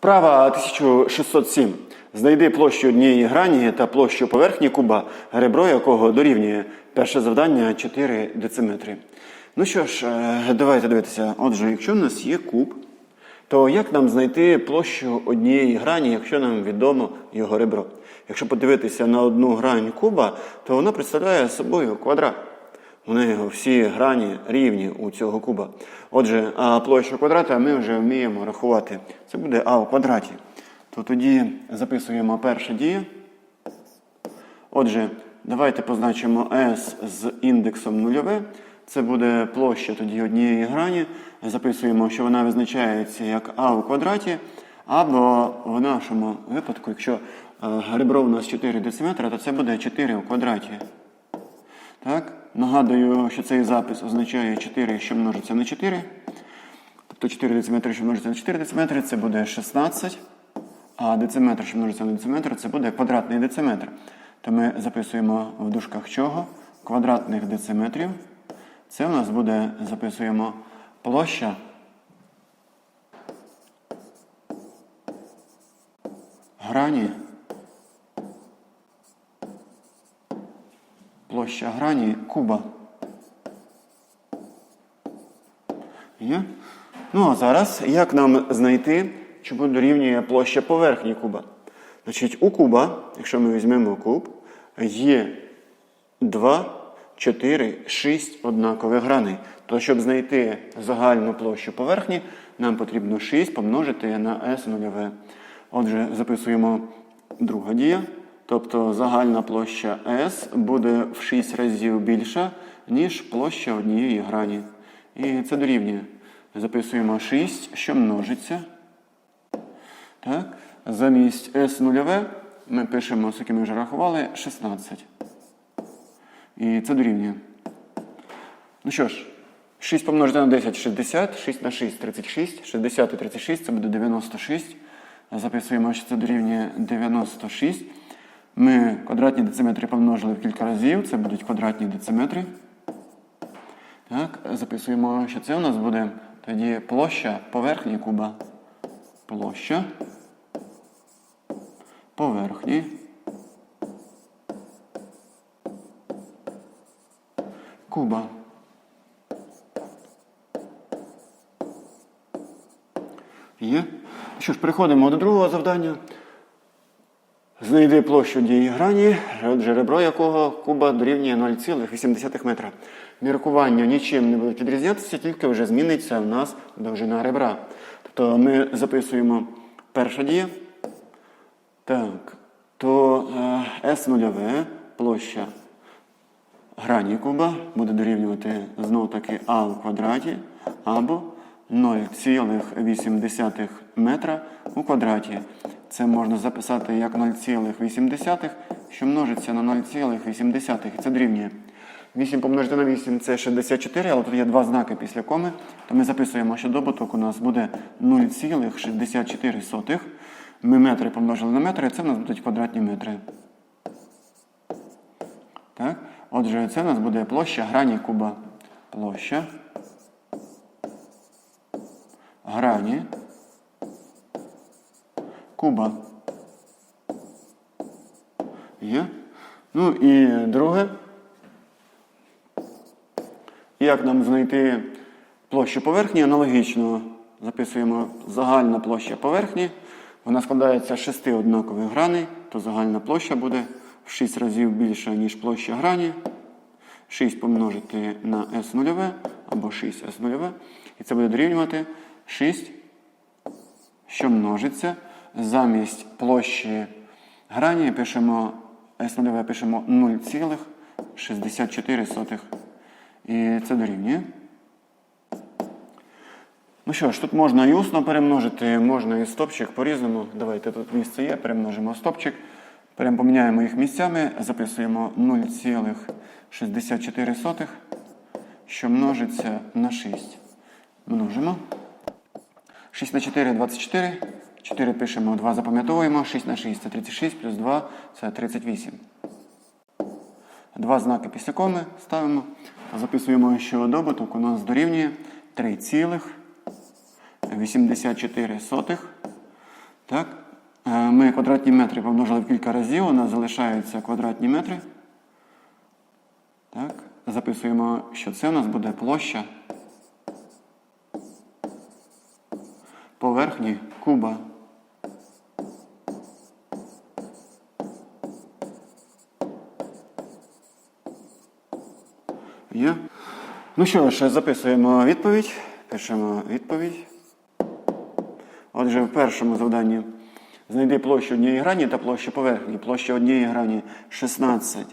Вправа 1607. Знайди площу однієї грані та площу поверхні куба, ребро якого дорівнює перше завдання 4 дециметри. Ну що ж, е, давайте дивитися. Отже, якщо в нас є куб, то як нам знайти площу однієї грані, якщо нам відомо його ребро? Якщо подивитися на одну грань куба, то вона представляє собою квадрат. У нього всі грані рівні у цього куба. Отже, а площу квадрата ми вже вміємо рахувати. Це буде А в квадраті. То тоді записуємо перша дія. Отже, давайте позначимо S з індексом нульове. Це буде площа тоді однієї грані. Записуємо, що вона визначається як А у квадраті, або в нашому випадку, якщо е, ребро у нас 4 дециметра, то це буде 4 у квадраті. Так? Нагадую, що цей запис означає 4, що множиться на 4. Тобто 4 дециметри, що множиться на 4 дециметри, це буде 16. А дециметр, що множиться на дециметр, це буде квадратний дециметр. То ми записуємо в дужках чого? Квадратних дециметрів. Це у нас буде, записуємо площа. Грані. Площа грані куба. Є? Ну а зараз як нам знайти, чому дорівнює площа поверхні куба? Значить, у куба, якщо ми візьмемо куб, є 2, 4, 6 однакових граней. То щоб знайти загальну площу поверхні, нам потрібно 6 помножити на S нульове. Отже, записуємо друга дія. Тобто загальна площа S буде в 6 разів більша, ніж площа однієї грані. І це дорівнює. Записуємо 6, що множиться. Так? Замість S нульове ми пишемо, яким ми вже рахували, 16. І це дорівнює. Ну що ж, 6 помножити на 10 60, 6 на 6 36, 60 і 36 це буде 96. Записуємо, що це дорівнює 96. Ми квадратні дециметри помножили в кілька разів, це будуть квадратні дециметри. Так, записуємо, що це у нас буде тоді площа поверхні куба. Площа поверхні. Куба. Є. Що ж, переходимо до другого завдання. Знайди площу дії грані, отже, ребро якого куба дорівнює 0,8 метра. Міркування нічим не будуть відрізнятися, тільки вже зміниться в нас довжина ребра. Тобто ми записуємо перша дія. Так, то S нульове площа грані куба буде дорівнювати знову таки А в квадраті або 0,8 метра у квадраті. Це можна записати як 0,8, що множиться на 0,8. І це дорівнює. 8 помножити на 8 це 64, але тут є два знаки після коми. То ми записуємо, що добуток у нас буде 0,64. Ми метри помножили на метри, це в нас будуть квадратні метри. Так? Отже, це у нас буде площа грані куба. Площа. Грані. Куба. Є. Ну і друге. Як нам знайти площу поверхні? Аналогічно записуємо загальна площа поверхні. Вона складається з шести однакових граней, то загальна площа буде в 6 разів більша, ніж площа грані. 6 помножити на S нульове або 6S нульове. І це буде дорівнювати 6, що множиться. Замість площі грані пишемо S нульове пишемо 0,64. І це дорівнює. Ну що ж, тут можна і усно перемножити, можна і стопчик по-різному. Давайте тут місце є, перемножимо стопчик. Прямо поміняємо їх місцями, записуємо 0,64, що множиться на 6. Множимо. 6 на 4 24. 4 пишемо, 2 запам'ятовуємо. 6 на 6 це 36, плюс 2 це 38. Два знаки після коми ставимо. Записуємо, що добуток у нас дорівнює 3,84. Так? Е, Ми квадратні метри помножили в кілька разів, у нас залишаються квадратні метри. Так? Записуємо, що це у нас буде площа поверхні куба. Є. Ну що ж, записуємо відповідь. Пишемо відповідь. Отже, в першому завданні знайди площу однієї грані та площу поверхні. Площа однієї грані 16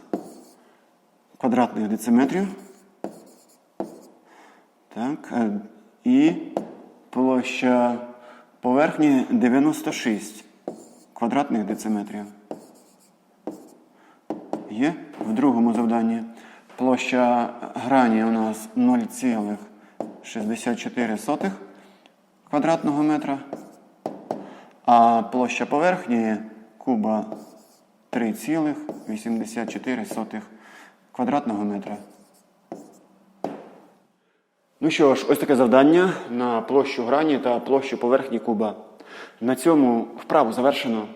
квадратних дециметрів. Так. е, І площа поверхні 96 квадратних дециметрів. Є в другому завданні. Площа грані у нас 0,64 квадратного метра, а площа поверхні куба 3,84 квадратного метра. Ну що ж, ось таке завдання на площу грані та площу поверхні куба. На цьому вправу завершено.